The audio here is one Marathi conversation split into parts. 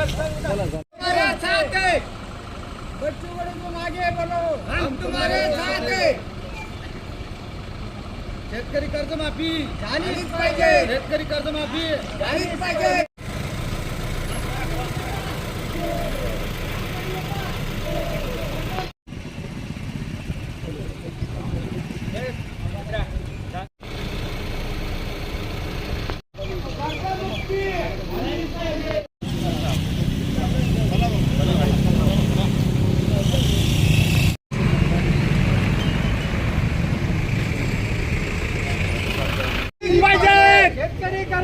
तुम्हारे साथ बच्चों बड़े तुम आगे बढ़ो हम तुम्हारे साथ है। शेतकरी कर्जमाफी झालीच पाहिजे। शेतकरी कर्जमाफी झालीच पाहिजे।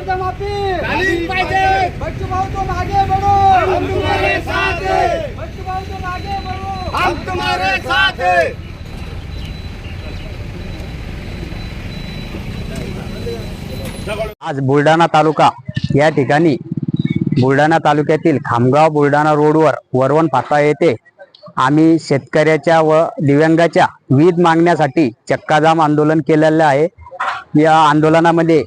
कर्जमाफी झालीच पाहिजे. बच्चू भाऊ हम तुम्हारे साथ है बच्चू भाऊ हम तुम्हारे साथ है आज बुलढाणा तालुका या ठिकाणी बुलढाणा तालुक्यातील खामगाव बुलढाणा रोडवर वरवण फाटा येथे आम्ही शेतकऱ्याच्या व दिव्यांगाच्या विविध मागण्यासाठी चक्काजाम आंदोलन केलेलं आहे. या आंदोलनामध्ये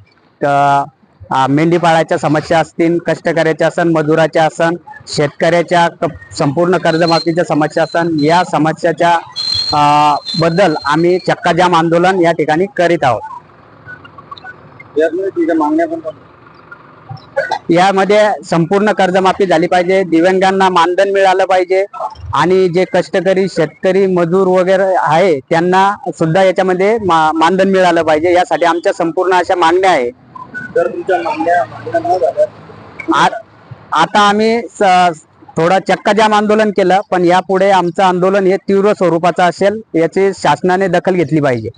मेंढीपाळाच्या समस्या असतील कष्टकऱ्याच्या असन मजुराच्या असन शेतकऱ्याच्या संपूर्ण कर्जमाफीच्या समस्या असन या समस्याच्या बद्दल आम्ही चक्काजाम आंदोलन या ठिकाणी करीत आहोत. यामध्ये संपूर्ण कर्जमाफी झाली पाहिजे दिव्यांगांना मानधन मिळालं पाहिजे आणि जे कष्टकरी शेतकरी मजूर वगैरे आहे त्यांना सुद्धा याच्यामध्ये मा- मानधन मिळालं पाहिजे. यासाठी आमच्या संपूर्ण अशा मागण्या आहे जर तुमच्या मागण्या मागण्या न झाल्या आ- आता आम्ही स- थोडा चक्काजाम आंदोलन केलं पण यापुढे आमचं आंदोलन हे तीव्र स्वरूपाचं असेल याची शासनाने दखल घेतली पाहिजे.